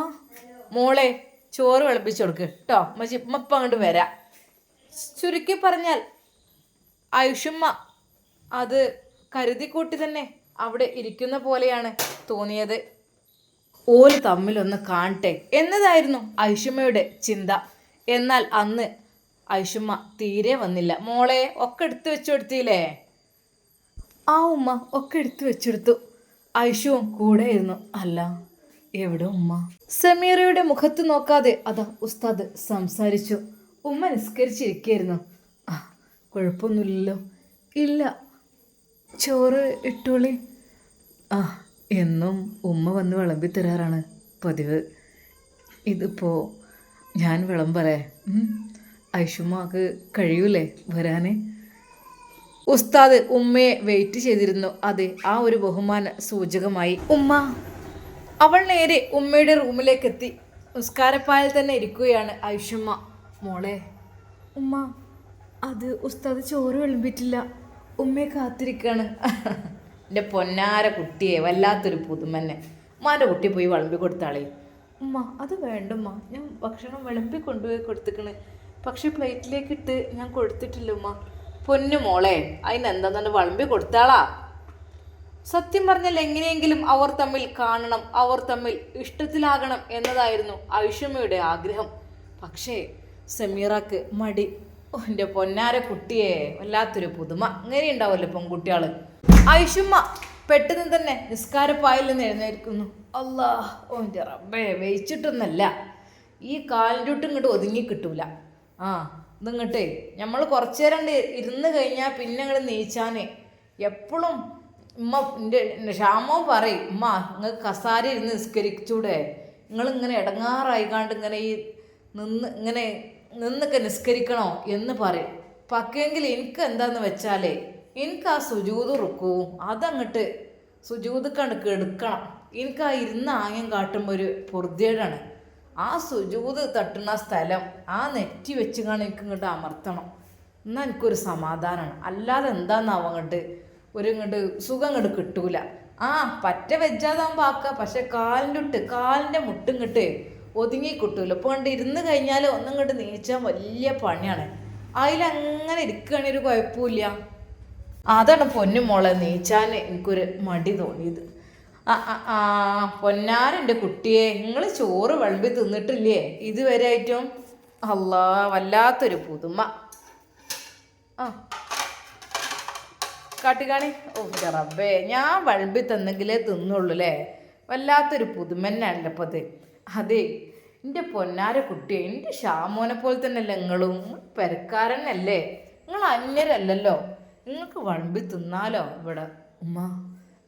മോളെ ചോറ് വിളപ്പിച്ചു കൊടുക്ക്. കേട്ടോ മച്ചി ഉമ്മപ്പ അങ്ങോട്ട് വരാം. ചുരുക്കി പറഞ്ഞാൽ ആയുഷുമ്മ അത് കരുതിക്കൂട്ടി തന്നെ അവിടെ ഇരിക്കുന്ന പോലെയാണ് തോന്നിയത്. ഓൽ തമ്മിലൊന്ന് കാണട്ടെ എന്നതായിരുന്നു ഐഷുമ്മയുടെ ചിന്ത. എന്നാൽ അന്ന് ഐഷുമ്മ തീരെ വന്നില്ല. മോളെ ഒക്കെ എടുത്തു വെച്ചു കൊടുത്തില്ലേ ആ ഉമ്മ ഒക്കെ എടുത്തു വെച്ചെടുത്തു. ഐഷുവും കൂടെ ഇരുന്നു അല്ല എവിടെ ഉമ്മ? സമീറയുടെ മുഖത്ത് നോക്കാതെ അതാ ഉസ്താദ് സംസാരിച്ചു. ഉമ്മ നിസ്കരിച്ചിരിക്കുകയായിരുന്നു ആ കുഴപ്പമൊന്നുമില്ലല്ലോ. ഇല്ല ചോറ് ഇട്ടോളി. ആ എന്നും ഉമ്മ വന്ന് വിളമ്പി തരാറാണ് പതിവ്. ഇതിപ്പോൾ ഞാൻ വിളമ്പറേ. ഐഷുമാക്ക് കഴിയൂലേ വരാനേ? ഉസ്താദ് ഉമ്മയെ വെയിറ്റ് ചെയ്തിരുന്നു. അതെ ആ ഒരു ബഹുമാന സൂചകമായി ഉമ്മ. അവൾ നേരെ ഉമ്മയുടെ റൂമിലേക്ക് എത്തി ഉസ്കാരപ്പായൽ തന്നെ ഇരിക്കുകയാണ് ഐഷുമ്മ. മോളെ ഉമ്മ അത് ഉസ്താദ് ചോറ് വിളമ്പിട്ടില്ല ഉമ്മയെ കാത്തിരിക്കാണ്. എന്റെ പൊന്നാര കുട്ടിയെ വല്ലാത്തൊരു പുതുമന്നെ. ഉമ്മാന്റെ കുട്ടി പോയി വിളമ്പി കൊടുത്താളേ ഉമ്മ അത് വേണ്ടുമ്മ ഞാൻ ഭക്ഷണം വിളമ്പി കൊണ്ടുപോയി കൊടുത്തിക്കണ്. പക്ഷെ പ്ലേറ്റിലേക്ക് ഇട്ട് ഞാൻ കൊടുത്തിട്ടില്ല ഉമ്മ. പൊന്നു മോളെ അതിനെന്താന്ന് വിളമ്പി കൊടുത്താളാ? സത്യം പറഞ്ഞാൽ എങ്ങനെയെങ്കിലും അവർ തമ്മിൽ കാണണം അവർ തമ്മിൽ ഇഷ്ടത്തിലാകണം എന്നതായിരുന്നു ഐഷമ്മയുടെ ആഗ്രഹം. പക്ഷേ സമീറക്ക് മടി. എന്റെ പൊന്നാര കുട്ടിയെ വല്ലാത്തൊരു പുതുമ. അങ്ങനെ ഉണ്ടാവുമല്ലോ പെൺകുട്ടികൾ ഐഷുമ്മ പെട്ടെന്ന് തന്നെ നിസ്കാരപ്പായിൽ നിന്ന് എഴുന്നേൽക്കുന്നു. അല്ലാ ഓ എന്റെ റബ്ബേ വെയിച്ചിട്ടൊന്നല്ല. ഈ കാലിന്റെ ഇങ്ങോട്ട് ഒതുങ്ങി കിട്ടൂല. ആ ഇതിങ്ങോട്ടേ നമ്മൾ കുറച്ചു നേരം ഇരുന്ന് കഴിഞ്ഞാൽ പിന്നെ അങ്ങോട്ട് നീച്ചാനേ. എപ്പോഴും ഉമ്മ എന്റെ ക്ഷാമോ പറയും ഉമ്മ നിങ്ങൾക്ക് കസാര ഇരുന്ന് നിസ്കരിച്ചൂടെ. നിങ്ങളിങ്ങനെ ഇടങ്ങാറായിക്കാണ്ട് ഇങ്ങനെ ഈ നിന്ന് ഇങ്ങനെ നിന്നൊക്കെ നിസ്കരിക്കണോ എന്ന് പറയും. പക്കെങ്കിൽ എനിക്ക് എന്താന്ന് വെച്ചാലേ എനിക്ക് ആ സുജൂത് റുക്കൂ അതങ്ങട്ട് സുജൂത് കണ്ട് കെടുക്കണം. എനിക്ക് ആ ഇരുന്ന് ആംഗ്യം കാട്ടുമ്പോൾ ഒരു പൊറുതിയേടാണ്. ആ സുജൂത് തട്ടുന്ന സ്ഥലം ആ നെറ്റി വെച്ച് കാണാൻ എനിക്ക് ഇങ്ങോട്ട് അമർത്തണം. എന്നാൽ എനിക്കൊരു സമാധാനമാണ് അല്ലാതെ എന്താന്നാവും അങ്ങോട്ട് ഒരു ഇങ്ങോട്ട് സുഖം ഇങ്ങോട്ട് കിട്ടൂല. ആ പറ്റ വെജാതാകുമ്പോൾ ആക്കുക പക്ഷെ കാലിന്റെ ഇട്ട് കാലിന്റെ മുട്ടും ഇങ്ങോട്ട് ഒതുങ്ങി കിട്ടൂല. ഇപ്പോൾ കണ്ട് ഇരുന്ന് കഴിഞ്ഞാൽ ഒന്നും കണ്ട് നീച്ചാൽ വലിയ പണിയാണ്. അതിലങ്ങനെ ഇരിക്കുകയാണെങ്കിൽ ഒരു കുഴപ്പമില്ല അതാണ് പൊന്നു മോളെ നീച്ചാൻ എനിക്കൊരു മടി തോന്നിയത്. ആ ആ പൊന്നാരെന്റെ കുട്ടിയെ നിങ്ങൾ ചോറ് വിളമ്പി തിന്നിട്ടില്ലേ? ഇതുവരെ ആയിട്ടും അല്ലാ വല്ലാത്തൊരു പുതുമ. ആ. കാട്ടിക്കാണി ഓ റബ്ബേ ഞാൻ വിളമ്പി തന്നെങ്കിലേ തിന്നുള്ളൂ അല്ലേ വല്ലാത്തൊരു പുതുമന്നെ അപ്പോൾ അത് അതെ എന്റെ പൊന്നാര കുട്ടി എന്റെ ഷാമോനെ പോലെ തന്നെയല്ലേ നിങ്ങളും? പെരക്കാരനല്ലേ? നിങ്ങൾ അന്യരല്ലല്ലോ. നിങ്ങൾക്ക് വിളമ്പി തിന്നാലോ ഇവിടെ? ഉമ്മ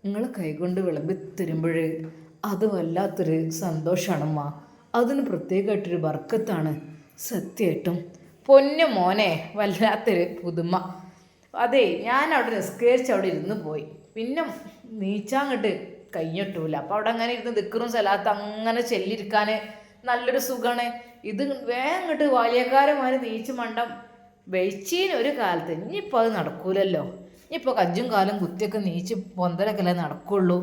നിങ്ങൾ കൈകൊണ്ട് വിളമ്പി തരുമ്പോൾ അത് വല്ലാത്തൊരു സന്തോഷമാണ് ഉമ്മ അതിന് പ്രത്യേകമായിട്ടൊരു വർക്കത്താണ് സത്യമായിട്ടും പൊന്നു മോനെ വല്ലാത്തൊരു പുതുമ. അതെ ഞാൻ അവിടെ നിസ്കരിച്ച് അവിടെ ഇരുന്ന് പോയി. പിന്നെ നീച്ചാങ്ങട്ട് കഴിഞ്ഞിട്ടൂല. അപ്പോൾ അവിടെ അങ്ങനെ ഇരുന്ന് ദിക്കറും സ്ഥലത്ത് അങ്ങനെ ചെല്ലിരിക്കാൻ നല്ലൊരു സുഖമാണ് ഇത് വേഗം ഇങ്ങോട്ട് വാലിയക്കാരന്മാർ നീച്ച് മണ്ടം വെച്ചീന് ഒരു കാലത്ത്. ഇനിയിപ്പോൾ അത് നടക്കൂലല്ലോ. ഇനിയിപ്പോൾ കജ്ജും കാലും കുത്തിയൊക്കെ നീച്ച് പൊന്തലൊക്കെ നടക്കുള്ളൂ.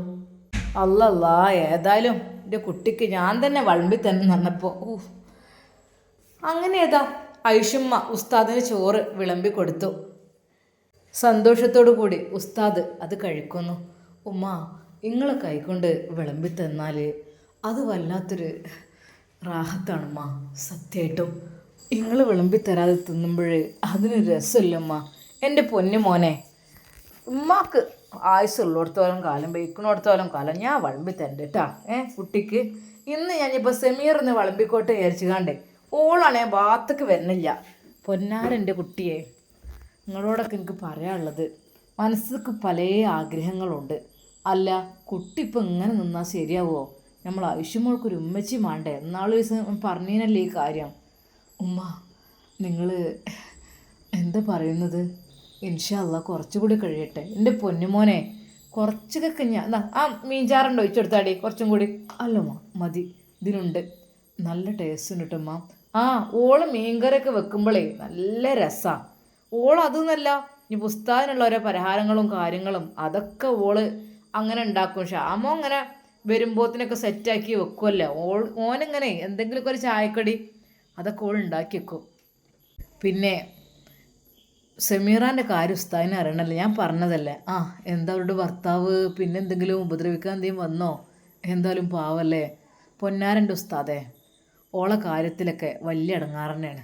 അല്ലല്ല ഏതായാലും എന്റെ കുട്ടിക്ക് ഞാൻ തന്നെ വളമ്പി തന്നെ നടന്നപ്പോൾ ഊ അങ്ങനെ ഏതാ ഐഷുമ്മ ഉസ്താദിന് ചോറ് വിളമ്പി കൊടുത്തു. സന്തോഷത്തോടു കൂടി ഉസ്താദ് അത് കഴിക്കുന്നു. ഉമ്മ നിങ്ങൾ കൈകൊണ്ട് വിളമ്പി തന്നാൽ അത് വല്ലാത്തൊരു റാഹത്താണമ്മ സത്യമായിട്ടും നിങ്ങൾ വിളമ്പി തരാതെ തിന്നുമ്പോൾ അതിനൊരു രസമില്ലമ്മ. എന്റെ പൊന്നു മോനെ ഉമ്മാക്ക് ആയുസുള്ളിടത്തോളം കാലം ബേക്കണോടത്തോളം കാലം ഞാൻ വിളമ്പി തരണ്ട് കേട്ടാ ഏ കുട്ടിക്ക്. ഇന്ന് ഞാനിപ്പോൾ സെമീറിന്ന് വിളമ്പിക്കോട്ടെ വിചാരിച്ചു കാണ്ടേ ഓളാണേ ഭാഗത്തേക്ക് വരുന്നില്ല പൊന്നാരെന്റെ കുട്ടിയെ നിങ്ങളോടൊക്കെ എനിക്ക് പറയാനുള്ളത് മനസ്സിക്ക് പല ആഗ്രഹങ്ങളുണ്ട്. അല്ല കുട്ടി ഇപ്പം ഇങ്ങനെ നിന്നാൽ ശരിയാവോ? നമ്മൾ ആവശ്യമോൾക്കൊരു ഉമ്മച്ചി മാണ്ടേ. എന്നാൾ ദിവസം പറഞ്ഞതിനല്ലേ ഈ കാര്യം? ഉമ്മ നിങ്ങൾ എന്താ പറയുന്നത്? ഇൻഷല്ല കുറച്ചുകൂടി കഴിയട്ടെ. എന്റെ പൊന്നുമോനെ കുറച്ചൊക്കെ ഞാൻ ആ മീൻചാറുണ്ട് ഒഴിച്ചെടുത്താടി കുറച്ചും കൂടി. അല്ലമ്മ മതി. ഇതിനുണ്ട്. നല്ല ടേസ്റ്റ് ഉണ്ട് കേട്ടമ്മ ആ ഓൾ മീൻകറിയൊക്കെ വെക്കുമ്പോഴേ നല്ല രസമാണ് ഓൾ അതൊന്നല്ല ഇനി പുസ്തകത്തിനുള്ള ഓരോ പരിഹാരങ്ങളും കാര്യങ്ങളും അതൊക്കെ ഓൾ അങ്ങനെ ഉണ്ടാക്കും. ഷാമോ അങ്ങനെ വരുമ്പോത്തിനൊക്കെ സെറ്റാക്കി വെക്കുമല്ലോ ഓൾ ഓനിങ്ങനെ എന്തെങ്കിലുമൊക്കെ ഒരു ചായക്കടി അതൊക്കെ ഓൾ ഉണ്ടാക്കി വെക്കും. പിന്നെ സെമീറാന്റെ കാര്യം ഉസ്താദിനെ അറിയണമല്ലോ ഞാൻ പറഞ്ഞതല്ലേ? ആ എന്താ അവരുടെ ഭർത്താവ്? പിന്നെ എന്തെങ്കിലും ഉപദ്രവിക്കാൻ എന്തെങ്കിലും വന്നോ? എന്തായാലും പാവല്ലേ? പൊന്നാരന്റെ ഉസ്താദേ ഓളെ കാര്യത്തിലൊക്കെ വലിയ ഇടങ്ങാറന്നെയാണ്.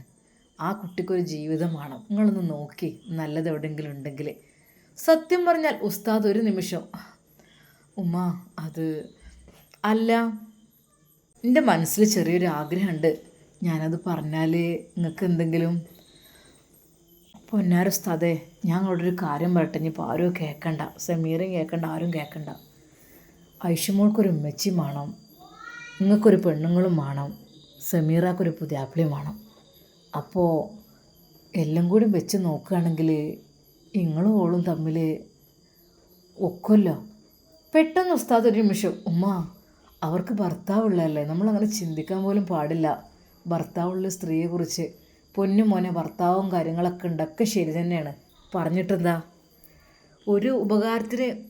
ആ കുട്ടിക്കൊരു ജീവിതമാണ് നിങ്ങളൊന്ന് നോക്കി. നല്ലത് എവിടെയെങ്കിലും ഉണ്ടെങ്കിൽ സത്യം പറഞ്ഞാൽ ഉസ്താദ് ഒരു നിമിഷം ഉമ്മ അത് അല്ല എന്റെ മനസ്സിൽ ചെറിയൊരു ആഗ്രഹമുണ്ട്. ഞാനത് പറഞ്ഞാൽ നിങ്ങൾക്ക് എന്തെങ്കിലും? പൊന്നാരസ്താദേ ഞാൻ അവിടെ ഒരു കാര്യം പറയട്ടെ. ഇനിയിപ്പോൾ ആരും കേൾക്കണ്ട സമീറും കേൾക്കണ്ട ആരും കേൾക്കണ്ട ഐഷുമോൾക്കൊരു ഉമ്മച്ചിയും വേണം. നിങ്ങൾക്കൊരു പെണ്ണുങ്ങളും വേണം. സമീറാക്കൊരു പുതിയാപ്പിളിയും വേണം. അപ്പോൾ എല്ലാം കൂടി വെച്ച് നോക്കുകയാണെങ്കിൽ നിങ്ങളും ഓളും തമ്മിൽ ഒക്കുമല്ലോ പെട്ടെന്ന് ഉസ്താദ് ഒരു നിമിഷം ഉമ്മ അവർക്ക് ഭർത്താവുള്ളതല്ലേ? നമ്മളങ്ങനെ ചിന്തിക്കാൻ പോലും പാടില്ല. ഭർത്താവുള്ള സ്ത്രീയെക്കുറിച്ച് പൊന്നു മോനെ ഭർത്താവും കാര്യങ്ങളൊക്കെ ഉണ്ടൊക്കെ ശരി തന്നെയാണ്. പറഞ്ഞിട്ടെന്താ? ഒരു ഉപകാരത്തിന്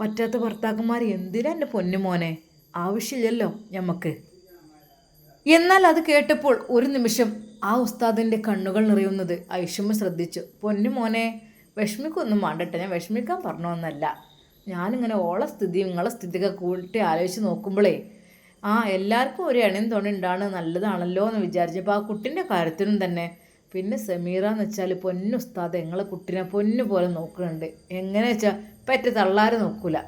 പറ്റാത്ത ഭർത്താക്കന്മാർ എന്തിനാ എന്റെ പൊന്നു മോനെ? ആവശ്യമില്ലല്ലോ ഞമ്മക്ക്. എന്നാൽ അത് കേട്ടപ്പോൾ ഒരു നിമിഷം ആ ഉസ്താദിന്റെ കണ്ണുകൾ നിറയുന്നത് ഐഷമ്മ ശ്രദ്ധിച്ചു. പൊന്നു മോനെ വിഷമിക്കൊന്നും വേണ്ടട്ടെ. ഞാൻ വിഷമിക്കാൻ പറഞ്ഞൊന്നല്ല. ഞാനിങ്ങനെ ഓളെ സ്ഥിതി നിങ്ങളെ സ്ഥിതിയൊക്കെ കൂട്ടി ആലോചിച്ച് നോക്കുമ്പോഴേ ആ എല്ലാവർക്കും ഒരു എണയും തുണി ഉണ്ടാണ് നല്ലതാണല്ലോ എന്ന് വിചാരിച്ചപ്പോൾ ആ കുട്ടിന്റെ കാര്യത്തിനും തന്നെ പിന്നെ സമീറ എന്ന് വെച്ചാൽ പൊന്നു ഉസ്താദ് ഞങ്ങളെ കുട്ടീനെ പൊന്നു പോലെ നോക്കുന്നുണ്ട്. എങ്ങനെ വെച്ചാൽ പറ്റ തള്ളാർ നോക്കൂല.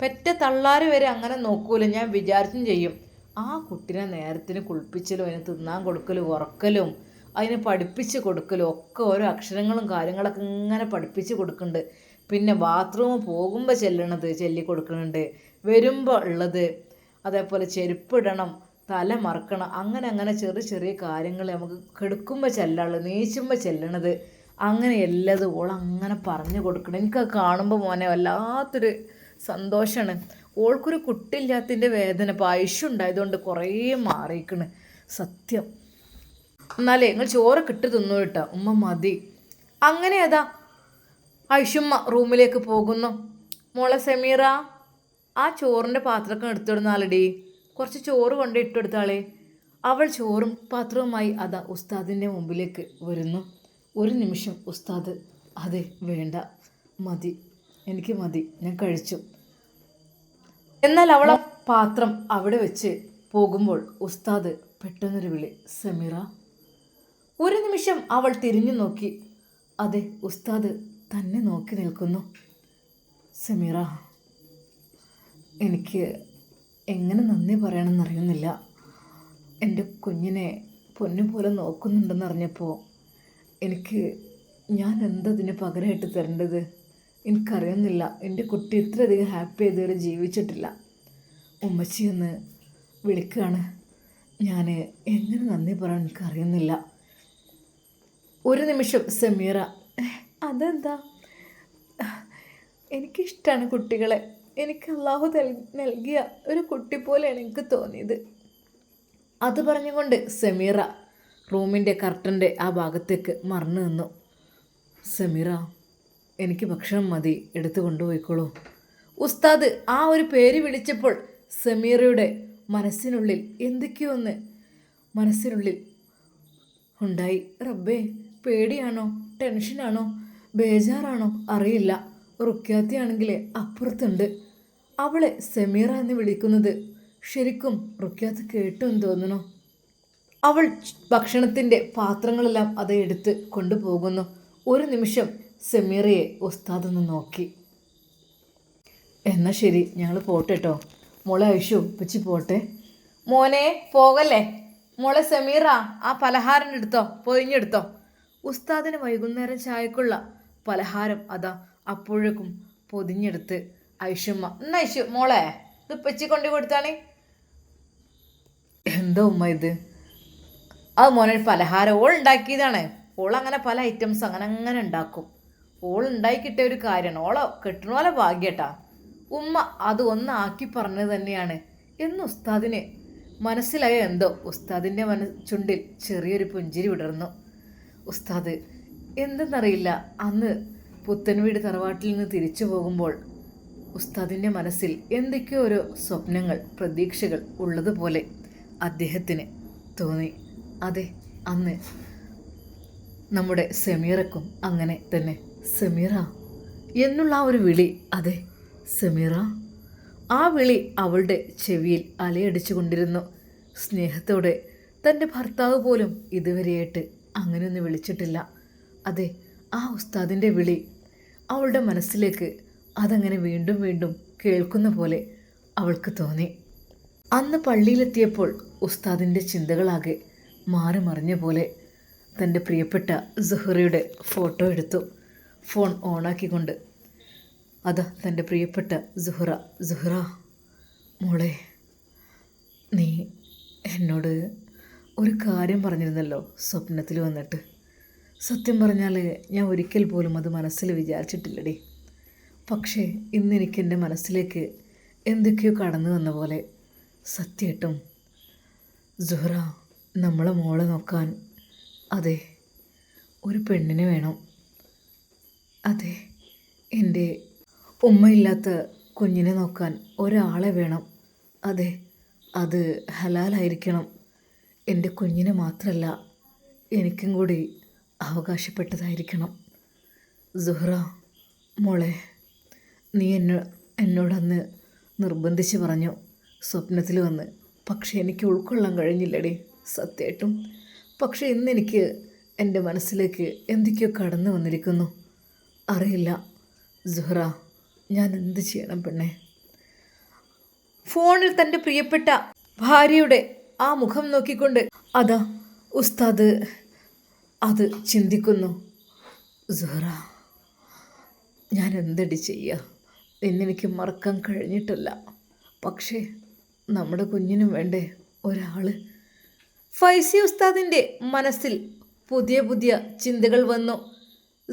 പെറ്റ തള്ളാർ വരെ അങ്ങനെ നോക്കൂല ഞാൻ വിചാരിച്ചും ചെയ്യും. ആ കുട്ടീനെ നേരത്തിന് കുളിപ്പിച്ചലും അതിന് തിന്നാൻ കൊടുക്കലും ഉറക്കലും അതിനെ പഠിപ്പിച്ച് കൊടുക്കലും ഒക്കെ ഓരോ അക്ഷരങ്ങളും കാര്യങ്ങളൊക്കെ ഇങ്ങനെ പഠിപ്പിച്ച് കൊടുക്കുന്നുണ്ട് പിന്നെ ബാത്റൂം പോകുമ്പോൾ ചെല്ലണത് ചെല്ലി കൊടുക്കുന്നുണ്ട് വരുമ്പോൾ ഉള്ളത് അതേപോലെ ചെരുപ്പിടണം തല മറക്കണം അങ്ങനെ അങ്ങനെ ചെറിയ ചെറിയ കാര്യങ്ങൾ നമുക്ക് കെടുക്കുമ്പോൾ ചെല്ലാനുള്ളത് നീച്ചുമ്പോൾ ചെല്ലണത്. അങ്ങനെ എല്ലാതും ഓൾ അങ്ങനെ പറഞ്ഞു കൊടുക്കണം. എനിക്കത് കാണുമ്പോൾ മോനെ വല്ലാത്തൊരു സന്തോഷമാണ് ഓൾക്കൊരു കുട്ടില്ലാത്തതിന്റെ വേദന പൈസ ഉണ്ടായതുകൊണ്ട് കുറേ മാറിയിക്കണ്. സത്യം. എന്നാലേ നിങ്ങൾ ചോറ് കിട്ടി തിന്നു കേട്ടോ. ഉമ്മ മതി. അങ്ങനെ ഏതാ? ഐഷുമ്മ റൂമിലേക്ക് പോകുന്നു. മോളെ സെമീറ ആ ചോറിന്റെ പാത്രമൊക്കെ എടുത്തിടുന്നാളടി. കുറച്ച് ചോറ് കൊണ്ട് ഇട്ടെടുത്താളെ. അവൾ ചോറും പാത്രവുമായി അതാ ഉസ്താദിന്റെ മുമ്പിലേക്ക് വരുന്നു. ഒരു നിമിഷം ഉസ്താദ് അതെ വേണ്ട. മതി. എനിക്ക് മതി. ഞാൻ കഴിച്ചു. എന്നാൽ അവൾ പാത്രം അവിടെ വെച്ച് പോകുമ്പോൾ ഉസ്താദ് പെട്ടെന്നൊരു വിളി. സമീറ ഒരു നിമിഷം അവൾ തിരിഞ്ഞു നോക്കി. അതെ ഉസ്താദ് തന്നെ നോക്കി നിൽക്കുന്നു. സമീറ എനിക്ക് എങ്ങനെ നന്ദി പറയണമെന്നറിയുന്നില്ല. എന്റെ കുഞ്ഞിനെ പൊന്നുപോലെ നോക്കുന്നുണ്ടെന്നറിഞ്ഞപ്പോൾ എനിക്ക് ഞാൻ എന്തതിന് പകരമായിട്ട് തരേണ്ടത്? എനിക്കറിയുന്നില്ല. എന്റെ കുട്ടി ഇത്രയധികം ഹാപ്പി ഇതുവരെ ജീവിച്ചിട്ടില്ല. ഉമ്മച്ചി എന്ന് വിളിക്കുകയാണ് ഞാൻ എങ്ങനെ നന്ദി പറയാൻ എനിക്കറിയുന്നില്ല. ഒരു നിമിഷം സമീറ. "ഏഹ്, അതെന്താ? എനിക്കിഷ്ടമാണ് കുട്ടികളെ. എനിക്ക് അള്ളാഹു നൽകിയ ഒരു കുട്ടി പോലെയാണ് എനിക്ക് തോന്നിയത്. അത് പറഞ്ഞുകൊണ്ട് സമീറ റൂമിന്റെ കർട്ടന്റെ ആ ഭാഗത്തേക്ക് മറന്നു നിന്നു. സമീറ എനിക്ക് ഭക്ഷണം മതി എടുത്തു കൊണ്ടുപോയിക്കോളൂ. ഉസ്താദ് ആ ഒരു പേര് വിളിച്ചപ്പോൾ സമീറയുടെ മനസ്സിനുള്ളിൽ എന്തൊക്കെയോ ഒന്ന് മനസ്സിനുള്ളിൽ ഉണ്ടായി. റബ്ബേ പേടിയാണോ? ടെൻഷനാണോ? ബേജാറാണോ? അറിയില്ല. റുക്യാത്തിയാണെങ്കിൽ അപ്പുറത്തുണ്ട്. അവളെ സെമീറ എന്ന് വിളിക്കുന്നത്. ശരിക്കും റുക്യാത്ത് കേട്ടു എന്ന് തോന്നുന്നു. അവൾ ഭക്ഷണത്തിന്റെ പാത്രങ്ങളെല്ലാം അത് എടുത്ത് കൊണ്ടുപോകുന്നു. ഒരു നിമിഷം സെമീറയെ ഉസ്താദ് നോക്കി. എന്നാൽ ശരി ഞങ്ങൾ പോട്ടെട്ടോ മോളെ ഐഷു ഉപ്പച്ചി പോട്ടെ. മോനെ പോകല്ലേ? മോളെ സെമീറ ആ പലഹാരം എടുത്തോ? പൊതിഞ്ഞെടുത്തോ ഉസ്താദിന് വൈകുന്നേരം ചായക്കുള്ള പലഹാരം അതാ അപ്പോഴേക്കും പൊതിഞ്ഞെടുത്ത്. ഐഷുമ്മ എന്നാ ഐഷു മോളെ ഇത് ഉപ്പച്ചി കൊണ്ടു കൊടുത്താണേ എന്താ ഉമ്മ ഇത്? അത് മോനെ പലഹാരം. ഓൾ ഉണ്ടാക്കിയതാണ്. ഓൾ അങ്ങനെ പല ഐറ്റംസ് അങ്ങനെ അങ്ങനെ ഉണ്ടാക്കും. ഓൾ ഉണ്ടാക്കിയിട്ട ഒരു കാര്യമാണ് ഓളെ കെട്ടണ പോലെ ഭാഗ്യട്ടാ. ഉമ്മ അത് ഒന്ന് ആക്കി പറഞ്ഞത് തന്നെയാണ്. എന്ന് ഉസ്താദിന് മനസ്സിലായ എന്തോ. ഉസ്താദിന്റെ മന ചുണ്ടിൽ ചെറിയൊരു പുഞ്ചിരി വിടർന്നു. ഉസ്താദ് എന്തെന്നറിയില്ല. അന്ന് പുത്തൻവീട് തറവാട്ടിൽ നിന്ന് തിരിച്ചു പോകുമ്പോൾ ഉസ്താദിന്റെ മനസ്സിൽ എന്തൊക്കെയോ ഒരു സ്വപ്നങ്ങൾ പ്രതീക്ഷകൾ ഉള്ളതുപോലെ അദ്ദേഹത്തിന് തോന്നി. അതെ അന്ന് നമ്മുടെ സെമീറക്കും അങ്ങനെ തന്നെ. സെമീറ എന്നുള്ള ആ ഒരു വിളി അതെ സെമീറ ആ വിളി അവളുടെ ചെവിയിൽ അലയടിച്ചു കൊണ്ടിരുന്നു സ്നേഹത്തോടെ തന്റെ ഭർത്താവ് പോലും ഇതുവരെയായിട്ട് അങ്ങനെയൊന്നും വിളിച്ചിട്ടില്ല. അതെ ആ ഉസ്താദിന്റെ വിളി അവളുടെ മനസ്സിലേക്ക് അതങ്ങനെ വീണ്ടും വീണ്ടും കേൾക്കുന്ന പോലെ അവൾക്ക് തോന്നി. അന്ന് പള്ളിയിലെത്തിയപ്പോൾ ഉസ്താദിന്റെ ചിന്തകളാകെ മാറി മറിഞ്ഞ പോലെ തന്റെ പ്രിയപ്പെട്ട സുഹറയുടെ ഫോട്ടോ എടുത്തു. ഫോൺ ഓണാക്കിക്കൊണ്ട് അതാ തന്റെ പ്രിയപ്പെട്ട സുഹറ സുഹറ മോളെ നീ എന്നോട് ഒരു കാര്യം പറഞ്ഞിരുന്നല്ലോ സ്വപ്നത്തിൽ വന്നിട്ട്. സത്യം പറഞ്ഞാൽ ഞാൻ ഒരിക്കൽ പോലും അത് മനസ്സിൽ വിചാരിച്ചിട്ടില്ലടി. പക്ഷേ ഇന്ന് എനിക്ക് എന്റെ മനസ്സിലേക്ക് എന്തൊക്കെയോ കടന്നു വന്ന പോലെ സത്യേട്ടും സുഹറ നമ്മളെ മോളെ നോക്കാൻ. അതെ ഒരു പെണ്ണിനെ വേണം. അതെ എന്റെ ഉമ്മയില്ലാത്ത കുഞ്ഞിനെ നോക്കാൻ ഒരാളെ വേണം. അതെ അത് ഹലാലായിരിക്കണം. എന്റെ കുഞ്ഞിനെ മാത്രമല്ല എനിക്കും കൂടി അവകാശപ്പെട്ടതായിരിക്കണം. സുഹ്റ മോളെ നീ എന്നോ എന്നോടന്ന് നിർബന്ധിച്ച് പറഞ്ഞു സ്വപ്നത്തിൽ വന്ന്. പക്ഷേ എനിക്ക് ഉൾക്കൊള്ളാൻ കഴിഞ്ഞില്ലടി സത്യമായിട്ടും പക്ഷേ ഇന്നെനിക്ക് എന്റെ മനസ്സിലേക്ക് എന്തൊക്കെയോ കടന്നു വന്നിരിക്കുന്നു. അറിയില്ല സുഹ്റ ഞാൻ എന്ത് ചെയ്യണം പെണ്ണെ? ഫോണിൽ തന്റെ പ്രിയപ്പെട്ട ഭാര്യയുടെ ആ മുഖം നോക്കിക്കൊണ്ട് അതാ ഉസ്താദ് അത് ചിന്തിക്കുന്നു. സുഹറ ഞാൻ എന്തടി ചെയ്യുക എന്നെനിക്ക് മറക്കാൻ കഴിഞ്ഞിട്ടില്ല. പക്ഷേ നമ്മുടെ കുഞ്ഞിനും വേണ്ടേ ഒരാൾ ഫൈസി ഉസ്താദിന്റെ മനസ്സിൽ പുതിയ പുതിയ ചിന്തകൾ വന്നു.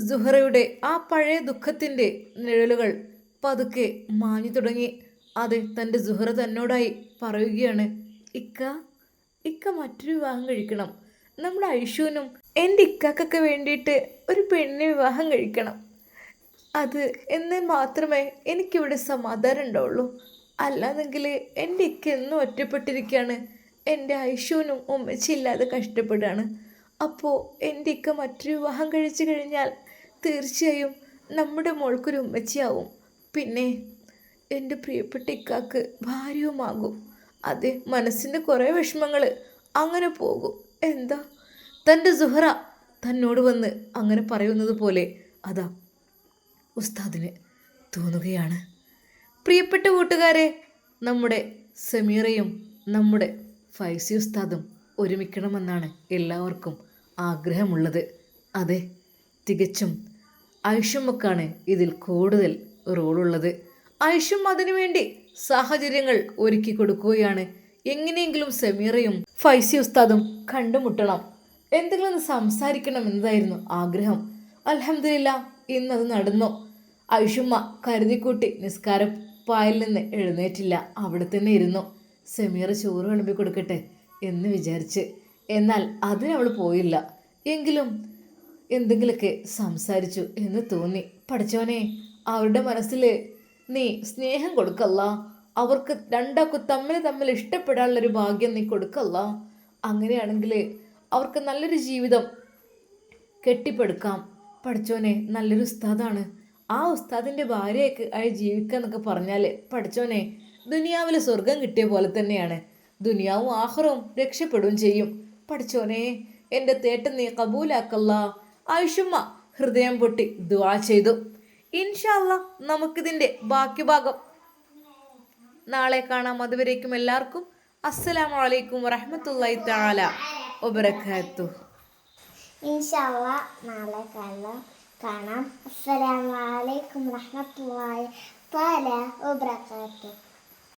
സുഹറയുടെ ആ പഴയ ദുഃഖത്തിന്റെ നിഴലുകൾ പതുക്കെ മാഞ്ഞു തുടങ്ങി. അത് തന്റെ സുഹറ തന്നോടായി പറയുകയാണ് ഇക്ക ഇക്ക മറ്റൊരു വിവാഹം കഴിക്കണം. നമ്മുടെ ഐഷുവിനും എന്റെ ഇക്കാക്കൊക്കെ വേണ്ടിയിട്ട് ഒരു പെണ്ണിനെ വിവാഹം കഴിക്കണം. അത് എന്ന് മാത്രമേ എനിക്കിവിടെ സമാധാനം ഉണ്ടാവുള്ളൂ. അല്ലാന്നെങ്കിൽ എന്റെ ഇക്ക എന്നും ഒറ്റപ്പെട്ടിരിക്കുകയാണ്. എന്റെ ഐഷുവിനും ഉമ്മച്ചില്ലാതെ കഷ്ടപ്പെടുകയാണ്. അപ്പോൾ എന്റെ ഇക്ക മറ്റൊരു വിവാഹം കഴിച്ചു കഴിഞ്ഞാൽ തീർച്ചയായും നമ്മുടെ മോൾക്കൊരു ഉമ്മച്ചിയാവും. പിന്നെ എന്റെ പ്രിയപ്പെട്ട ഇക്കാക്ക് ഭാര്യയുമാകും. അതെ മനസ്സിന്റെ കുറേ വിഷമങ്ങൾ അങ്ങനെ പോകും. എന്താ? തന്റെ സുഹറ തന്നോട് വന്ന് അങ്ങനെ പറയുന്നത് പോലെ അതാ ഉസ്താദിന് തോന്നുകയാണ്. പ്രിയപ്പെട്ട കൂട്ടുകാരെ നമ്മുടെ സമീറയും നമ്മുടെ ഫൈസി ഉസ്താദും ഒരുമിക്കണമെന്നാണ് എല്ലാവർക്കും ആഗ്രഹമുള്ളത്. അതെ തികച്ചും ഐഷമ്മക്കാണ് ഇതിൽ കൂടുതൽ റോളുള്ളത്. ഐഷും അതിനുവേണ്ടി സാഹചര്യങ്ങൾ ഒരുക്കി കൊടുക്കുകയാണ്. എങ്ങനെയെങ്കിലും സെമീറയും ഫൈസി ഉസ്താദും കണ്ടുമുട്ടണം. എന്തെങ്കിലും ഒന്ന് സംസാരിക്കണം എന്നതായിരുന്നു ആഗ്രഹം. അലഹമില്ല ഇന്നത് നടന്നു? ഐഷുമ്മ കരുതിക്കൂട്ടി നിസ്കാരം പായിൽ നിന്ന് എഴുന്നേറ്റില്ല. അവിടെ തന്നെ ഇരുന്നു. സെമീർ ചോറ് വിളമ്പി കൊടുക്കട്ടെ എന്ന് വിചാരിച്ച്. എന്നാൽ അതിനവൾ പോയില്ല. എങ്കിലും എന്തെങ്കിലുമൊക്കെ സംസാരിച്ചു എന്ന് തോന്നി. പഠിച്ചവനെ അവരുടെ മനസ്സിൽ നീ സ്നേഹം കൊടുക്കല്ല. അവർക്ക് രണ്ടാക്കും തമ്മിൽ തമ്മിൽ ഇഷ്ടപ്പെടാനുള്ളൊരു ഭാഗ്യം നീ കൊടുക്കല്ല. അങ്ങനെയാണെങ്കിൽ അവർക്ക് നല്ലൊരു ജീവിതം കെട്ടിപ്പടുക്കാം. പഠിച്ചോനെ നല്ലൊരു ഉസ്താദാണ്. ആ ഉസ്താദിന്റെ ഭാര്യയൊക്കെ ആയി ജീവിക്കുക എന്നൊക്കെ പറഞ്ഞാൽ പഠിച്ചോനെ ദുനിയാവിൽ സ്വർഗം കിട്ടിയ പോലെ തന്നെയാണ്. ദുനിയാവും ആഹ്റവും രക്ഷപ്പെടുകയും ചെയ്യും. പഠിച്ചോനെ എന്റെ തേട്ടം നീ കബൂലാക്കല്ല. ആയുഷമ്മ ഹൃദയം പൊട്ടി ദുവാ ചെയ്തു. ഇൻഷാല്ല നമുക്കിതിന്റെ ബാക്കി ഭാഗം നാളെ കാണാം. അതുവരേക്കും എല്ലാവർക്കും അസ്സലാമു അലൈക്കും വറഹമത്തല്ലായി താല ഒബരക്കാത്തു ഇൻഷാല്ല നാളെ കാണാം. കാണാം. അസ്സലാമു അലൈക്കും താല തആല വബറകാതുഹു.